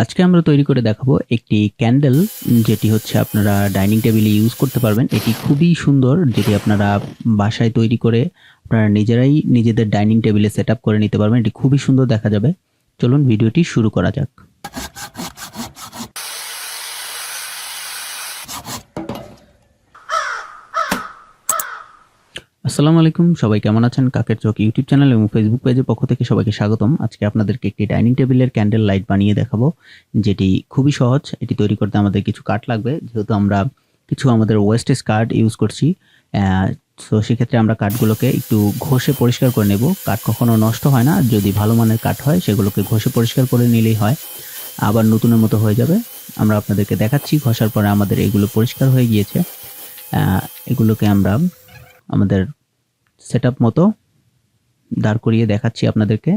আজকে আমরা তৈরি করে দেখাবো একটি ক্যান্ডেল, যেটি হচ্ছে আপনারা ডাইনিং টেবিলে ইউজ করতে পারবেন। এটি খুবই সুন্দর, যেটি আপনারা বাসায় তৈরি করে আপনারা নিজেরাই নিজেদের ডাইনিং টেবিলে সেট করে নিতে পারবেন। এটি খুবই সুন্দর দেখা যাবে। চলুন ভিডিওটি শুরু করা যাক। আসসালামু আলাইকুম, সবাই কেমন আছেন? কাকের চোখ ইউটিউব চ্যানেল এবং ফেসবুক পেজের পক্ষ থেকে সবাইকে স্বাগতম। আজকে আপনাদেরকে একটি ডাইনিং টেবিলের ক্যান্ডেল লাইট বানিয়ে দেখাবো, যেটি খুবই সহজ। এটি তৈরি করতে আমাদের কিছু কাঠ লাগবে, যেহেতু আমরা কিছু আমাদের ওয়েস্টেজ কাঠ ইউজ করছি। তো সেক্ষেত্রে আমরা কাঠগুলোকে একটু ঘষে পরিষ্কার করে নেব। কাঠ কখনো নষ্ট হয় না, যদি ভালো মানের কাঠ হয়, সেগুলোকে ঘষে পরিষ্কার করে নিলেই হয়। আবার নতুনের মতো হয়ে যাবে। আমরা আপনাদেরকে দেখাচ্ছি, ঘষার পরে আমাদের এগুলো পরিষ্কার হয়ে গিয়েছে। এগুলোকে আমরা আমাদের সেট মতো দাঁড় করিয়ে দেখাচ্ছি আপনাদেরকে।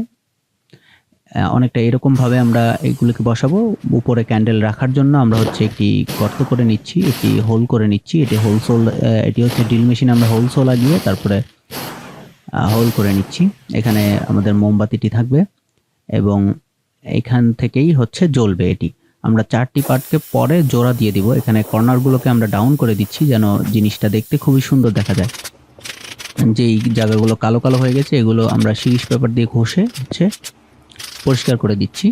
অনেকটা এরকমভাবে আমরা এগুলোকে বসাবো। উপরে ক্যান্ডেল রাখার জন্য আমরা হচ্ছে একটি গর্ত করে নিচ্ছি, একটি হোল করে নিচ্ছি। এটি হোলসোল এটি হচ্ছে ড্রিল মেশিন আমরা হোলসো লাগিয়ে তারপরে হোল করে নিচ্ছি। এখানে আমাদের মোমবাতিটি থাকবে এবং এখান থেকেই হচ্ছে জ্বলবে এটি। আমরা চারটি পার্টকে পরে জোড়া দিয়ে দিব। এখানে কর্নারগুলোকে আমরা ডাউন করে দিচ্ছি যেন জিনিসটা দেখতে খুবই সুন্দর দেখা যায়। যেই জায়গাগুলো কালো কালো হয়ে গেছে, এগুলো আমরা শিরিষ পেপার দিয়ে ঘষে হচ্ছে পরিষ্কার করে দিচ্ছি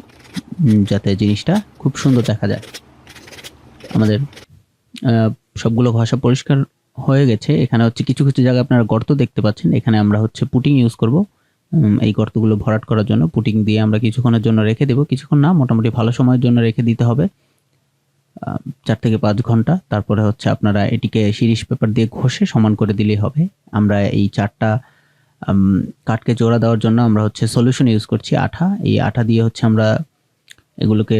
যাতে জিনিসটা খুব সুন্দর দেখা যায়। আমাদের সবগুলো ঘষা পরিষ্কার হয়ে গেছে। এখানে হচ্ছে কিছু কিছু জায়গায় আপনারা গর্ত দেখতে পাচ্ছেন। এখানে আমরা হচ্ছে পুটিং ইউজ করব। এই গর্তগুলো ভরাট করার জন্য পুটিং দিয়ে আমরা কিছুক্ষণের জন্য রেখে দেবো। কিছুক্ষণ না, মোটামুটি ভালো সময়ের জন্য রেখে দিতে হবে। চার থেকে পাঁচ ঘণ্টা। তারপরে হচ্ছে আপনারা এটিকে শিরিষ পেপার দিয়ে ঘষে সমান করে দিলেই হবে। আমরা এই চারটা কাঠকে জোড়া দেওয়ার জন্য আমরা হচ্ছে সলিউশন ইউজ করছি আঠা। এই আঠা দিয়ে হচ্ছে আমরা এগুলোকে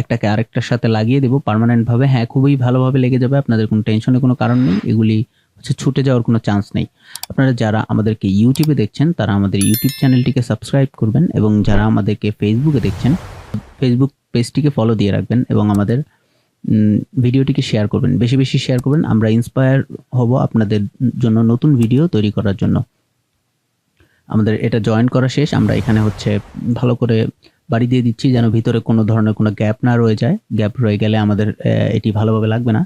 একটাকে আরেকটার সাথে লাগিয়ে দেবো পার্মানেন্টভাবে হ্যাঁ খুবই ভালোভাবে লেগে যাবে, আপনাদের কোনো টেনশনের কোনো কারণ নেই। এগুলি হচ্ছে ছুটে যাওয়ার কোনো চান্স নেই। আপনারা যারা আমাদেরকে ইউটিউবে দেখছেন, তারা আমাদের ইউটিউব চ্যানেলটিকে সাবস্ক্রাইব করবেন এবং যারা আমাদেরকে ফেসবুকে দেখছেন ফেসবুক পেজটিকে ফলো দিয়ে রাখবেন এবং আমাদের ভিডিওটিকে শেয়ার করবেন। বেশি বেশি শেয়ার করবেন। আমরা ইন্সপায়ার হব আপনাদের জন্য নতুন ভিডিও তৈরি করার জন্য। আমাদের এটা জয়েন করা শেষ। আমরা এখানে হচ্ছে ভালো করে বাড়ি দিয়ে দিচ্ছি যেন ভিতরে কোনো ধরনের কোনো গ্যাপ না রয়ে যায়। গ্যাপ রয়ে গেলে আমাদের এটি ভালোভাবে লাগবে না।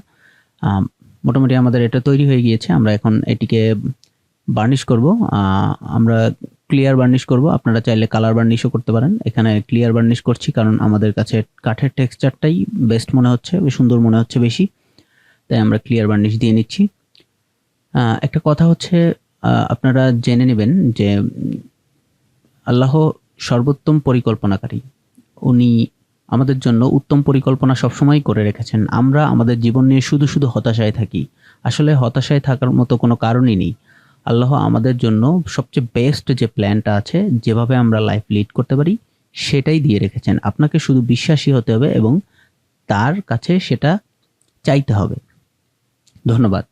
মোটামুটি আমাদের এটা তৈরি হয়ে গিয়েছে। আমরা এখন এটিকে বার্নিশ করব। আমরা ক্লিয়ার বার্নিশ করব। আপনারা চাইলে কালার বার্নিশও করতে পারেন। এখানে ক্লিয়ার বার্নিশ করছি কারণ আমাদের কাছে কাঠের টেক্সচারটাই বেস্ট মনে হচ্ছে, সুন্দর মনে হচ্ছে বেশি। তাই আমরা ক্লিয়ার বার্নিশ দিয়ে নিচ্ছি। একটা কথা হচ্ছে আপনারা জেনে নেবেন যে আল্লাহ সর্বোত্তম পরিকল্পনাকারী। উনি আমাদের জন্য উত্তম পরিকল্পনা সবসময় করে রেখেছেন। আমরা আমাদের জীবন নিয়ে শুধু শুধু হতাশায় থাকি। আসলে হতাশায় থাকার মতো কোনো কারণই নেই। আল্লাহ আমাদের জন্য সবচেয়ে বেস্ট যে প্ল্যানটা আছে, যেভাবে আমরা লাইফ লিড করতে পারি, সেটাই দিয়ে রেখেছেন। আপনাকে শুধু বিশ্বাসী হতে হবে এবং তার কাছে সেটা চাইতে হবে। ধন্যবাদ।